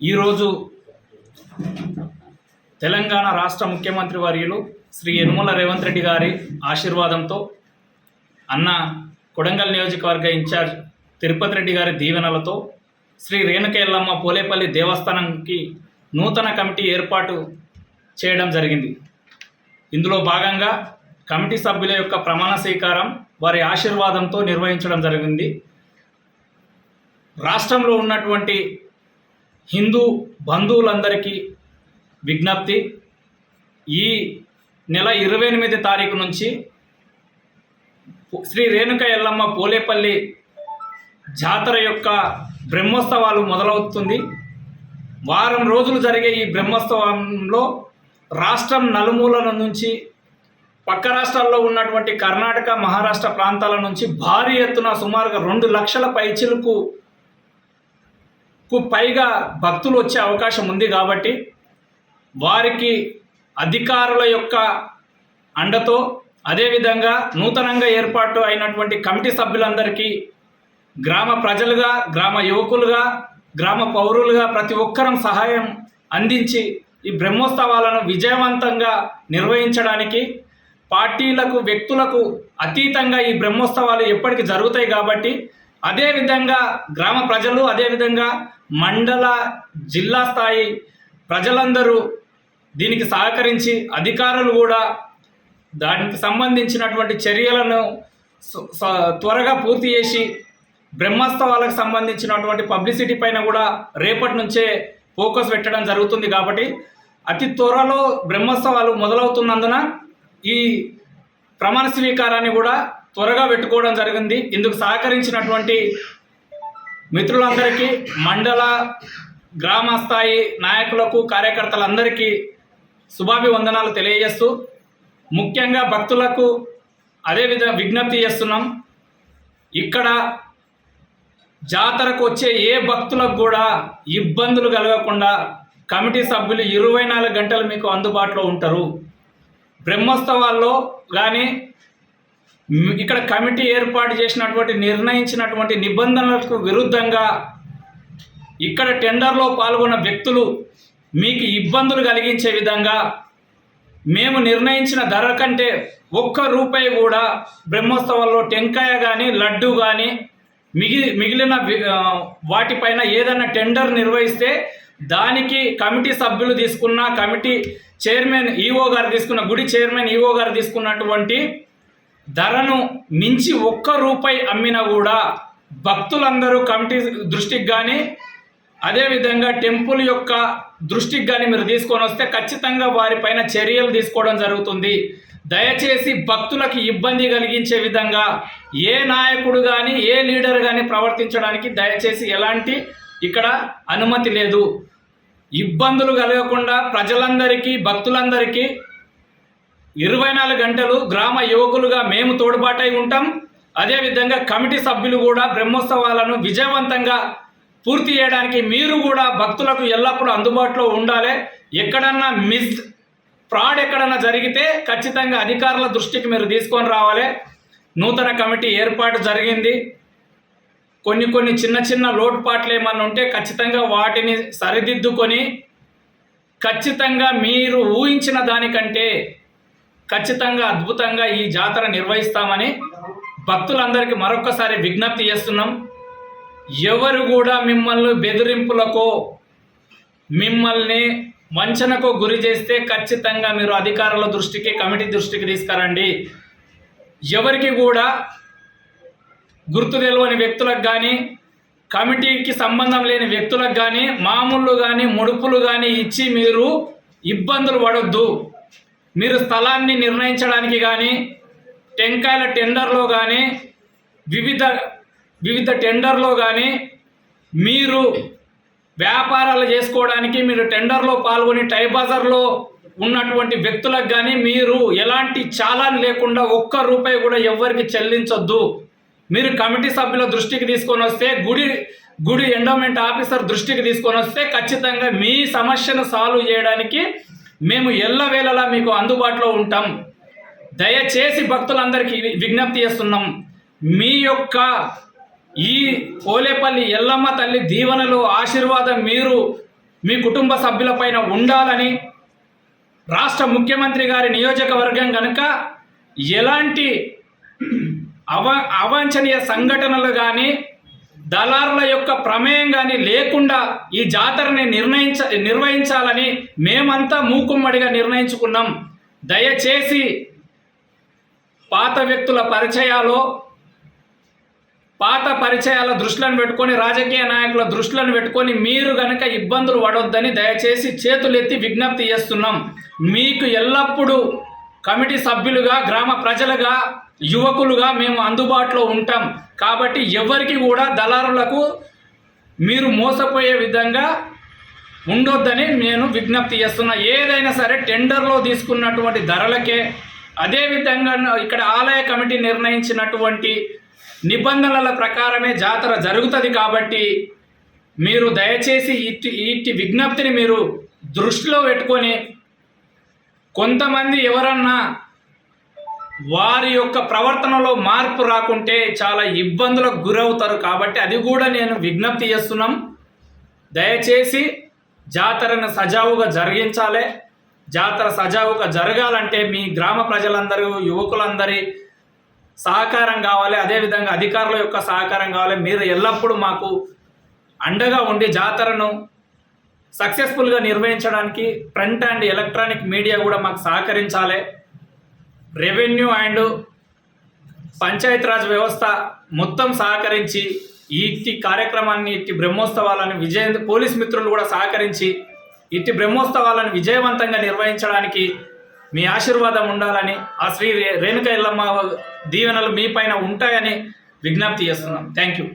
ఈరోజు తెలంగాణ రాష్ట్ర ముఖ్యమంత్రి వర్యులు శ్రీ యనుమల రేవంత్ రెడ్డి గారి ఆశీర్వాదంతో అన్న కొడంగల్ నియోజకవర్గ ఇన్ఛార్జ్ తిరుపతి రెడ్డి గారి దీవెనలతో శ్రీ రేణుకేళ్ళమ్మ పోలేపల్లి దేవస్థానంకి నూతన కమిటీ ఏర్పాటు చేయడం జరిగింది. ఇందులో భాగంగా కమిటీ సభ్యుల యొక్క ప్రమాణ స్వీకారం వారి ఆశీర్వాదంతో నిర్వహించడం జరిగింది. రాష్ట్రంలో ఉన్నటువంటి హిందూ బంధువులందరికీ విజ్ఞప్తి. ఈ నెల ఇరవై ఎనిమిది తారీఖు నుంచి శ్రీ రేణుక ఎల్లమ్మ పోలేపల్లి జాతర యొక్క బ్రహ్మోత్సవాలు మొదలవుతుంది. వారం రోజులు జరిగే ఈ బ్రహ్మోత్సవంలో రాష్ట్రం నలుమూలల నుంచి పక్క రాష్ట్రాల్లో ఉన్నటువంటి కర్ణాటక మహారాష్ట్ర ప్రాంతాల నుంచి భారీ ఎత్తున సుమారుగా రెండు లక్షల పైచిలకు కు పైగా భక్తులు వచ్చే అవకాశం ఉంది కాబట్టి వారికి అధికారుల యొక్క అండతో అదేవిధంగా నూతనంగా ఏర్పాటు అయినటువంటి కమిటీ సభ్యులందరికీ గ్రామ ప్రజలుగా గ్రామ యువకులుగా గ్రామ పౌరులుగా ప్రతి ఒక్కరం సహాయం అందించి ఈ బ్రహ్మోత్సవాలను విజయవంతంగా నిర్వహించడానికి పార్టీలకు వ్యక్తులకు అతీతంగా ఈ బ్రహ్మోత్సవాలు ఎప్పటికీ జరుగుతాయి కాబట్టి అదేవిధంగా గ్రామ ప్రజలు అదేవిధంగా మండల జిల్లా స్థాయి ప్రజలందరూ దీనికి సహకరించి అధికారులు కూడా దానికి సంబంధించినటువంటి చర్యలను త్వరగా పూర్తి చేసి బ్రహ్మోత్సవాలకు సంబంధించినటువంటి పబ్లిసిటీ పైన కూడా రేపటి నుంచే ఫోకస్ పెట్టడం జరుగుతుంది కాబట్టి అతి త్వరలో బ్రహ్మోత్సవాలు మొదలవుతున్నందున ఈ ప్రమాణ స్వీకారాన్ని కూడా త్వరగా పెట్టుకోవడం జరిగింది. ఇందుకు సహకరించినటువంటి మిత్రులందరికీ మండల గ్రామ స్థాయి నాయకులకు కార్యకర్తలందరికీ శుభాభివందనాలు తెలియజేస్తూ ముఖ్యంగా భక్తులకు అదేవిధంగా విజ్ఞప్తి చేస్తున్నాం. ఇక్కడ జాతరకు వచ్చే ఏ భక్తులకు కూడా ఇబ్బందులు కలగకుండా కమిటీ సభ్యులు ఇరవై నాలుగు గంటలు మీకు అందుబాటులో ఉంటారు. బ్రహ్మోత్సవాల్లో కానీ ఇక్కడ కమిటీ ఏర్పాటు చేసినటువంటి నిర్ణయించినటువంటి నిబంధనలకు విరుద్ధంగా ఇక్కడ టెండర్లో పాల్గొన్న వ్యక్తులు మీకు ఇబ్బందులు కలిగించే విధంగా మేము నిర్ణయించిన ధర కంటే ఒక్క రూపాయి కూడా బ్రహ్మోత్సవాల్లో టెంకాయ కానీ లడ్డు కానీ మిగి మిగిలిన వాటిపైన ఏదైనా టెండర్ నిర్వహిస్తే దానికి కమిటీ సభ్యులు తీసుకున్న కమిటీ చైర్మన్ ఈఓ గారు తీసుకున్న గుడి చైర్మన్ ఈఓ గారు తీసుకున్నటువంటి ధరను మించి ఒక్క రూపాయి అమ్మినా కూడా భక్తులందరూ కమిటీ దృష్టికి కానీ అదేవిధంగా టెంపుల్ యొక్క దృష్టికి కానీ మీరు తీసుకొని వస్తే ఖచ్చితంగా వారిపైన చర్యలు తీసుకోవడం జరుగుతుంది. దయచేసి భక్తులకు ఇబ్బంది కలిగించే విధంగా ఏ నాయకుడు కానీ ఏ లీడర్ కానీ ప్రవర్తించడానికి దయచేసి ఎలాంటి ఇక్కడ అనుమతి లేదు. ఇబ్బందులు కలగకుండా ప్రజలందరికీ భక్తులందరికీ ఇరవై నాలుగు గంటలు గ్రామ యువకులుగా మేము తోడ్పాటై ఉంటాం. అదేవిధంగా కమిటీ సభ్యులు కూడా బ్రహ్మోత్సవాలను విజయవంతంగా పూర్తి చేయడానికి మీరు కూడా భక్తులకు ఎల్లప్పుడూ అందుబాటులో ఉండాలి. ఎక్కడన్నా మిస్ ఫ్రాడ్ ఎక్కడన్నా జరిగితే ఖచ్చితంగా అధికారుల దృష్టికి మీరు తీసుకొని రావాలి. నూతన కమిటీ ఏర్పాటు జరిగింది. కొన్ని కొన్ని చిన్న చిన్న లోటుపాట్లు ఏమన్నా ఉంటే ఖచ్చితంగా వాటిని సరిదిద్దుకొని ఖచ్చితంగా మీరు ఊహించిన దానికంటే ఖచ్చితంగా అద్భుతంగా ఈ జాతర నిర్వహిస్తామని భక్తులందరికీ మరొకసారి విజ్ఞప్తి చేస్తున్నాం. ఎవరు కూడా మిమ్మల్ని బెదిరింపులకో మిమ్మల్ని వంచనకు గురి చేస్తే ఖచ్చితంగా మీరు అధికారుల దృష్టికి కమిటీ దృష్టికి తీసుకురండి. ఎవరికి కూడా గుర్తు తెలియని వ్యక్తులకు కానీ కమిటీకి సంబంధం లేని వ్యక్తులకు కానీ మామూలు కానీ ముడుపులు కానీ ఇచ్చి మీరు ఇబ్బందులు పడొద్దు. మీరు స్థలాన్ని నిర్ణయించడానికి కానీ టెంకాయల టెండర్లో కానీ వివిధ వివిధ టెండర్లో కానీ మీరు వ్యాపారాలు చేసుకోవడానికి మీరు టెండర్లో పాల్గొని టై బజార్లో ఉన్నటువంటి వ్యక్తులకు కానీ మీరు ఎలాంటి చాలాన్ లేకుండా ఒక్క రూపాయి కూడా ఎవ్వరికి చెల్లించొద్దు. మీరు కమిటీ సభ్యుల దృష్టికి తీసుకొని వస్తే గుడి గుడి ఎండోమెంట్ ఆఫీసర్ దృష్టికి తీసుకొని వస్తే ఖచ్చితంగా మీ సమస్యను సాల్వ్ చేయడానికి మేము ఎల్లవేళలా మీకు అందుబాటులో ఉంటాం. దయచేసి భక్తులందరికీ వి- విజ్ఞప్తి చేస్తున్నాం. మీ యొక్క ఈ పోలేపల్లి ఎల్లమ్మ తల్లి దీవెనలు ఆశీర్వాదం మీరు మీ కుటుంబ సభ్యులపైన ఉండాలని రాష్ట్ర ముఖ్యమంత్రి గారి నియోజకవర్గం కనుక ఎలాంటి అవ అవాంఛనీయ సంఘటనలు కానీ దళారుల యొక్క ప్రమేయం కానీ లేకుండా ఈ జాతరని నిర్ణయించ నిర్వహించాలని మేమంతా మూకుమ్మడిగా నిర్ణయించుకున్నాం. దయచేసి పాత వ్యక్తుల పరిచయాలు పాత పరిచయాల దృష్టిలను పెట్టుకొని రాజకీయ నాయకుల దృష్టిలను పెట్టుకొని మీరు గనక ఇబ్బందులు పడొద్దని దయచేసి చేతులెత్తి విజ్ఞప్తి చేస్తున్నాం. మీకు ఎల్లప్పుడూ కమిటీ సభ్యులుగా గ్రామ ప్రజలుగా యువకులుగా మేము అందుబాటులో ఉంటాం. కాబట్టి ఎవరికి కూడా దళారులకు మీరు మోసపోయే విధంగా ఉండొద్దని నేను విజ్ఞప్తి చేస్తున్నా. ఏదైనా సరే టెండర్లో తీసుకున్నటువంటి ధరలకే అదేవిధంగా ఇక్కడ ఆలయ కమిటీ నిర్ణయించినటువంటి నిబంధనల ప్రకారమే జాతర జరుగుతుంది కాబట్టి మీరు దయచేసి ఇట్టి ఇట్టి విజ్ఞప్తిని మీరు దృష్టిలో పెట్టుకొని కొంతమంది ఎవరన్నా వారి యొక్క ప్రవర్తనలో మార్పు రాకుంటే చాలా ఇబ్బందులకు గురవుతారు కాబట్టి అది కూడా నేను విజ్ఞప్తి చేస్తున్నాం. దయచేసి జాతరను సజావుగా జరిగించాలి. జాతర సజావుగా జరగాలంటే మీ గ్రామ ప్రజలందరూ యువకులందరి సహకారం కావాలి. అదేవిధంగా అధికారుల యొక్క సహకారం కావాలి. మీరు ఎల్లప్పుడూ మాకు అండగా ఉండి జాతరను సక్సెస్ఫుల్గా నిర్వహించడానికి ప్రింట్ అండ్ ఎలక్ట్రానిక్ మీడియా కూడా మాకు సహకరించాలి. రెవెన్యూ అండ్ పంచాయతీరాజ్ వ్యవస్థ మొత్తం సహకరించి ఇట్టి కార్యక్రమాన్ని ఇట్టి బ్రహ్మోత్సవాలను విజయ పోలీస్ మిత్రులు కూడా సహకరించి ఇట్టి బ్రహ్మోత్సవాలను విజయవంతంగా నిర్వహించడానికి మీ ఆశీర్వాదం ఉండాలని ఆ శ్రీ రేణుక ఇల్లమ్మ దీవెనలు మీ పైన ఉంటాయని విజ్ఞప్తి చేస్తున్నాం. Thank you